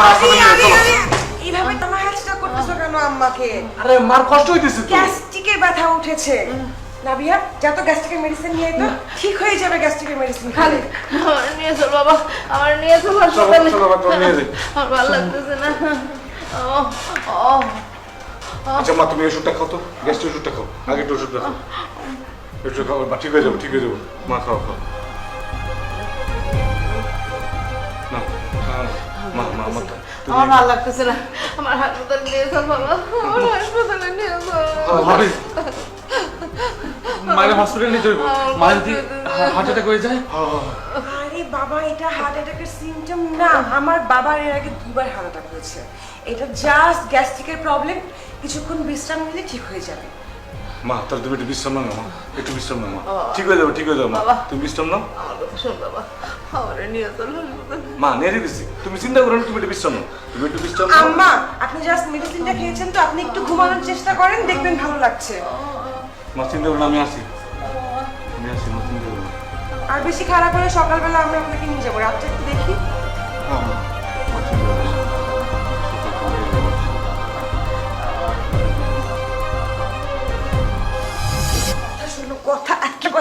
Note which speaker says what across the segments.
Speaker 1: আমার হাসপাতালে নিয়ে
Speaker 2: আরে,
Speaker 1: চলো
Speaker 2: আরে, এইভাবে টানা হ্যাচটা করতেছো কেন আম্মাকে?
Speaker 1: আরে মার কষ্ট হইতেছে তো।
Speaker 2: গ্যাস্ট্রিকের ব্যথা উঠেছে। নাবিয়া যা তো গ্যাস্ট্রিকের মেডিসিন নিয়ে তো। ঠিক হয়ে যাবে গ্যাস্ট্রিকের মেডিসিন খালি।
Speaker 3: নিয়ে চল বাবা আমার নিয়ে চল হাসপাতালে
Speaker 1: চলো বাবা, নিয়ে যাই।
Speaker 3: আমার ভালো লাগতেছে না। ও ও।
Speaker 1: আচ্ছা মা তুমি ওষুধটা খাও তো। গ্যাস্ট্রিক ওষুধটা খাও। আগে একটু ওষুধটা খাও। একটু খাও মা ঠিক হয়ে যাবে ঠিক হয়ে যাবে। মা খাও খাও। না তুমি
Speaker 3: আমার ভালো লাগতেছে না। আমার হাসপাতালে নিয়ে চল বাবা আমার হাসপাতালে নিয়ে চল
Speaker 4: ভাবি। মায়ের হসপিটালে নিতে হইব মায়ের যদি হার্ট অ্যাটাক হয়ে যায়?
Speaker 2: আরে বাবা এটা হার্ট অ্যাটাকের সিমটম না। আমার বাবার এর আগে দুবার হার্ট অ্যাটাক হয়েছে। এটা জাস্ট গ্যাস্ট্রিকের প্রবলেম কিছুক্ষণ বিশ্রাম নিলে ঠিক হয়ে যাবে।
Speaker 1: মা তাহলে তুমি একটু বিশ্রাম নাও না, মা। একটু বিশ্রাম নাও মা। ঠিক হয়ে যাবে ঠিক হয়ে যাবে মা। তুমি বিশ্রাম নাও।
Speaker 3: আমার কথা শোন বাবা আমার নিয়ে চল। হাসপাতালে
Speaker 1: মা নেড়ে দিছি। তুমি চিন্তা করো তুমি একটু বিশ্রাম নাও। তুমি একটু বিশ্রাম নাও।
Speaker 2: আম্মা আপনি জাস্ট মেডিসিনটা খেয়েছেন তো আপনি একটু ঘুমানোর চেষ্টা করেন দেখবেন ভালো লাগছে।
Speaker 1: মা চিন্তা করো আমি আসি। আমি আসি মা চিন্তা করো
Speaker 2: আর বেশি খারাপ হলে সকালবেলা আমরা আপনাকে নিয়ে যাব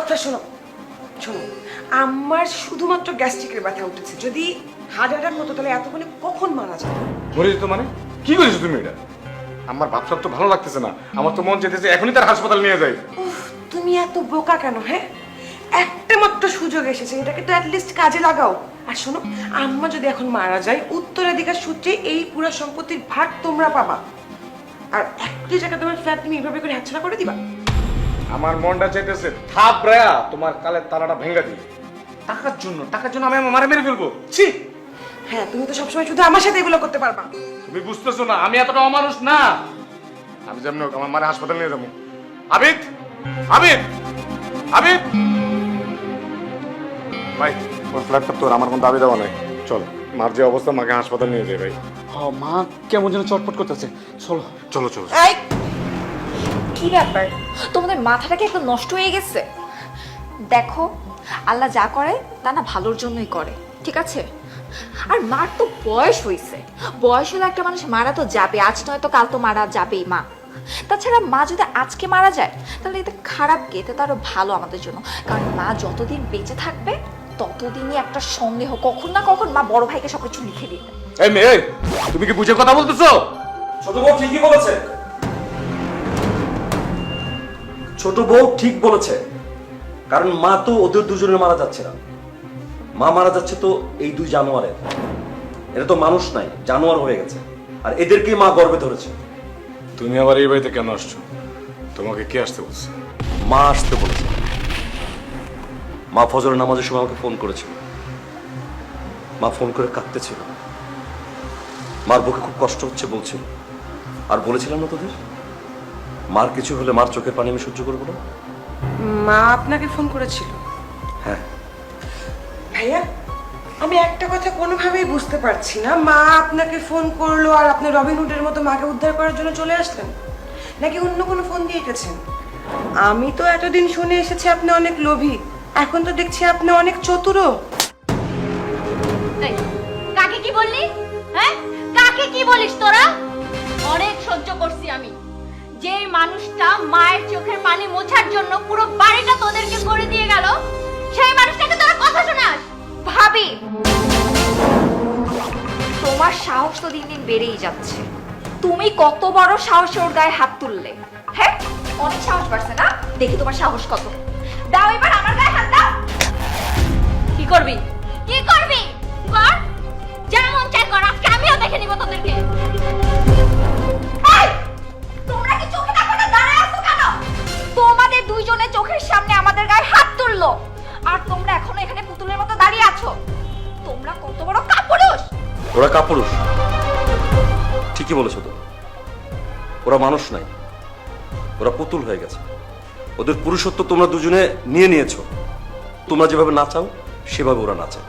Speaker 2: কথা শোনো। শোনো আমার শুধুমাত্র গ্যাস্ট্রিকের ব্যথা উঠেছে। যদি অ্যাটাক হতো তাহলে এতক্ষণে কখন মারা যেত
Speaker 1: মরে যেত মানে? কি করেছ তুমি এটা? আমার ভাবসাব তো ভালো লাগতেছে না। আমার তো মন যেতেছে এখনই তার হাসপাতাল নিয়ে যাই।
Speaker 2: তুমি এত বোকা কেন হ্যাঁ? একটা মাত্র সুযোগ এসেছে এটাকে তো অ্যাটলিস্ট কাজে লাগাও। আর শোনো আম্মা যদি এখন মারা যায় উত্তরাধিকার সূত্রে এই পুরো সম্পত্তির ভাগ তোমরা পাবা। আর একটি জায়গা তোমার ফ্ল্যাট তুমি এইভাবে করে হাতছাড়া করে দিবা?
Speaker 1: আমার মনটা চাইতেছে থাপ রায়া তোমার কালের তালাটা ভেঙ্গা দিই। টাকার জন্য টাকার জন্য আমি আমার মারা মেরে ফেলব। ছি!
Speaker 2: হ্যাঁ তুমি তো সবসময় শুধু আমার সাথে এগুলো করতে পারবা।
Speaker 1: তুমি বুঝতেছো না আমি এতটা অমানুষ না। আমি যেমন হোক আমার মারা হাসপাতাল নিয়ে যাব। আবিদ! আবিদ! আবিদ! ভাই ওর ফ্ল্যাটটা তোর আমার কোনো দাবি দেওয়া নাই। চল মার যে অবস্থা মাকে হাসপাতাল নিয়ে যাই ভাই।
Speaker 4: হ মা কেমন যেন চটপট করতেছে। চলো।
Speaker 1: চলো চলো।
Speaker 2: এই!
Speaker 5: কি ব্যাপার? তোমাদের মাথাটা কি একদম নষ্ট হয়ে গেছে? দেখো আল্লাহ যা করে তা না ভালোর জন্যই করে ঠিক আছে? আর মার তো বয়স হয়েছে বয়স হলে একটা মানুষ মারা তো যাবে আজ নয় তো কাল তো মারা যাবেই মা। তাছাড়া মা যদি আজকে মারা যায় তাহলে এটা খারাপ কে? এটা তো আরও ভালো আমাদের জন্য। কারণ মা যতদিন বেঁচে থাকবে ততদিনই একটা সন্দেহ কখন না কখন মা বড় ভাইকে সব কিছু লিখে দিবে
Speaker 1: এই মেয়ে তুমি কি বুঝে কথা বলতেছো?
Speaker 6: ছোট বউ ঠিকই বলেছে। ছোট বউ ঠিক বলেছে কারণ মা তো ওদের দুজনের মারা যাচ্ছে না। মা মারা যাচ্ছে তো এই দুই জানোয়ারের। এটা তো মানুষ নাই জানোয়ার হয়ে গেছে। আর এদেরকেই মা গর্বে ধরেছে।
Speaker 1: তুমি আবার এই বাড়িতে কেন আসছো? তোমাকে কে আসতে বলছে?
Speaker 6: মা আসতে বলেছে। মা ফজরের নামাজের সময় আমাকে ফোন করেছিল। মা ফোন করে কাঁদতেছিল। মার বুকে খুব কষ্ট হচ্ছে বলছিল। আর বলেছিলাম না তোদের? মার কিছু হলে মার চোখের পানি আমি সহ্য করব না?
Speaker 2: মা আপনাকে ফোন করেছিল।
Speaker 6: হ্যাঁ।
Speaker 2: ভাইয়া আমি একটা কথা কোনোভাবেই বুঝতে পারছি না। মা আপনাকে ফোন করল আর আপনি রবিনহুডের মতো মাকে উদ্ধার করার জন্য চলে আসলেন? নাকি অন্য কোনো ফোন দিয়ে গেছেন? আমি তো এতদিন শুনে এসেছি আপনি অনেক লোভী। এখন তো দেখছি আপনি অনেক চতুরও
Speaker 7: এই, কাকে কি বললি? হ্যাঁ? কাকে কি বলিস তোরা? যে মানুষটা মায়ের চোখের পানি মোছার জন্য পুরো বাড়িটা তোদেরকে করে দিয়ে গেল সেই মানুষটাকে তোরা কথা শোনাস।
Speaker 5: ভাবি তোমার সাহস তো দিন দিন বেড়েই যাচ্ছে। তুমি কত বড় সাহসে ওর গায়ে হাত তুললে হ্যাঁ? অনেক সাহস বাড়ছে না? দেখি তোমার সাহস কত। দাও এবার আমার গায়ে হাত দাও।
Speaker 7: কি করবি? কি করবি? কর। যেমন চাই কর আজকে আমিও দেখে নিব তোদেরকে।
Speaker 6: ওরা কাপুরুষ। ঠিকই বলেছ তো ওরা মানুষ নাই। ওরা পুতুল হয়ে গেছে। ওদের পুরুষত্ব তোমরা দুজনে নিয়ে নিয়েছো। তোমরা যেভাবে নাচাও, সেভাবে ওরা নাচে।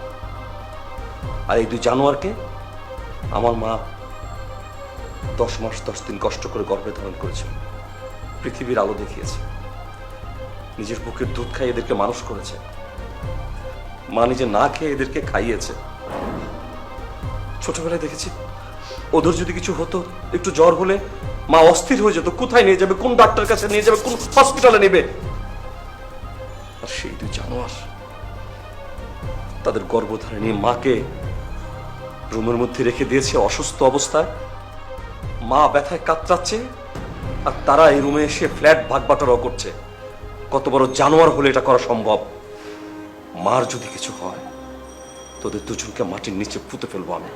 Speaker 6: আর এই দুই জানোয়ারকে আমার মা দশ মাস, দশ দিন কষ্ট করে গর্ভে ধারণ করেছে। পৃথিবীর আলো দেখিয়েছে। নিজের বুকের দুধ খাইয়ে এদেরকে মানুষ করেছে। মা নিজে না খেয়ে এদেরকে খাইয়েছে। ছোটবেলায় দেখেছি। ওদের যদি কিছু হতো, একটু জ্বর হলে মা অস্থির হয়ে যেত। কোথায় নিয়ে যাবে? কোন ডাক্তার কাছে নিয়ে যাবে? কোন হসপিটালে নেবে? আর সেই দুই জানোয়ার, তাদের গর্ভধারিণী মাকে রুমের মধ্যে রেখে দিয়েছে অসুস্থ অবস্থায়। মা ব্যথায় কাতরাচ্ছে আর তারা এই রুমে এসে ফ্ল্যাট ভাগ বাটোয়ারাও করছে। কত বড় জানোয়ার হলে এটা করা সম্ভব? মার যদি কিছু হয় তোদের দুজনকে মাটির নিচে পুঁতে ফেলব আমি।